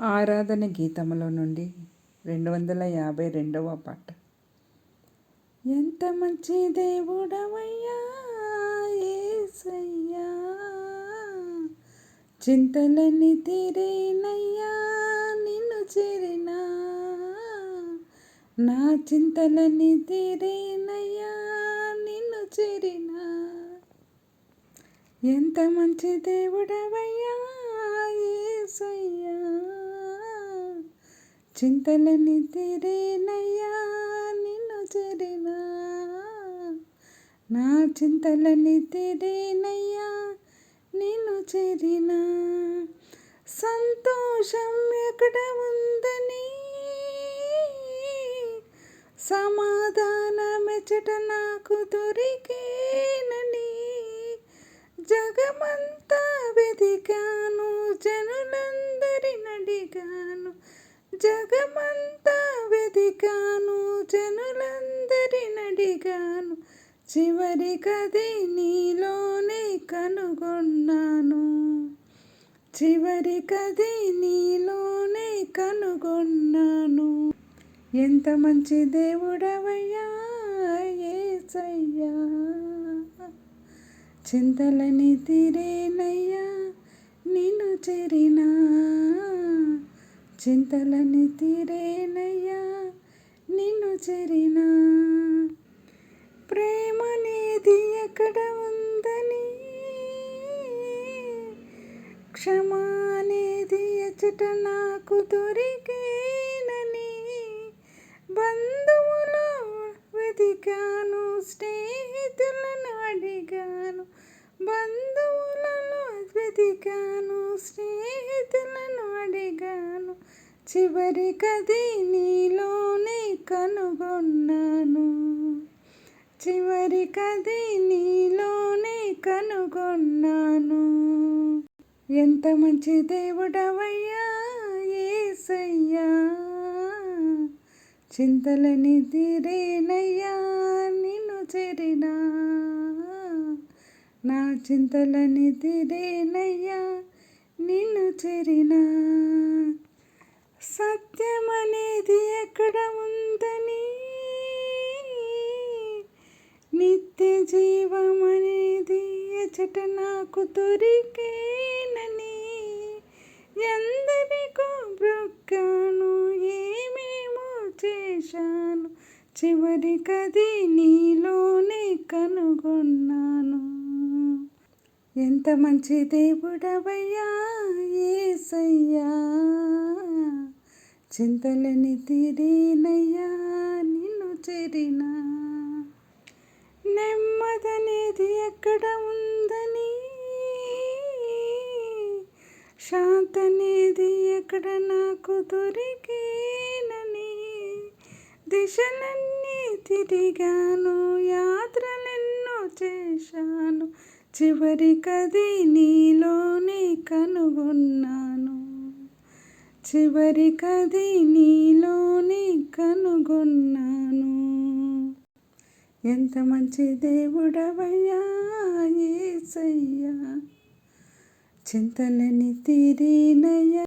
ఆరాధన గీతములో నుండి రెండు వందల యాభై రెండవ పాట. ఎంత మంచి దేవుడవయ్యా ఏసయ్యా. చింతలన్నీ తీరేనయ్యా నిన్ను చేరినా. నా చింతలని తీరేనయ్యా నిన్ను చేరినా. ఎంత మంచి దేవుడవయ్యా చింతలని తీరేనయ్యా నిన్ను చేరినా. నా చింతలని తీరేనయ్యా నిన్ను చేరినా. సంతోషం ఎక్కడ ఉందని? సమాధానమెచ్చట నాకు దొరికేనని. జగమంతా వెదికాను జనులందరినడిగాను జగమంతా వెదికాను జనులందరి నడిగాను. చివరి కది నీలోనే కనుగొన్నాను. చివరి కది నీలోనే కనుగొన్నాను. ఎంత మంచి దేవుడవయ్యా ఏసయ్యా. చింతలని తీరేనయ్యా నిన్ను చేరినా. చింతలని తీరేనయ్యా నిన్ను ప్రేమ నిది ఎక్కడ ఉందని? క్షమానేది ఎచ్చట నాకు దొరికేనని బంధువులు వెతికాను స్నేహితులను అడిగాను. బంధువులను వెతికాను స్నేహితులను అడిగాను చివరి కది నీలోనే కనుగొన్నాను. చివరి కది నీలోనే కనుగొన్నాను. ఎంత మంచి దేవుడవయ్యా ఏసయ్యా. చింతలని తీరేనయ్యా నిన్ను చేరినా. నా చింతలని తీరేనయ్యా నిన్ను చేరినా సత్యం అనేది ఎక్కడ ఉందని? నిత్య జీవం అనేది ఎచట నాకు దొరికేనని. ఎందరికో బ్రొక్కాను ఏమేమో చేశాను. చివరికది నీలోనే కనుగొన్నాను. ఎంత మంచి దేవుడవయ్యా ఏసయ్యా. చింతలని తీరేనయ్యా నిన్ను చేరినా. నెమ్మదనేది ఎక్కడ ఉందని? శాంతనేది ఎక్కడ నాకు దొరికేనని? దిశలన్నీ తిరిగాను యాత్రలెన్నో చేశాను. చివరి కది నీలోనే కనుగొన్నాను. చివరి కది నీలోనే కనుగొన్నాను. ఎంత మంచి దేవుడవయ్యా ఏసయ్యా. చింతలని తీరినయ్యా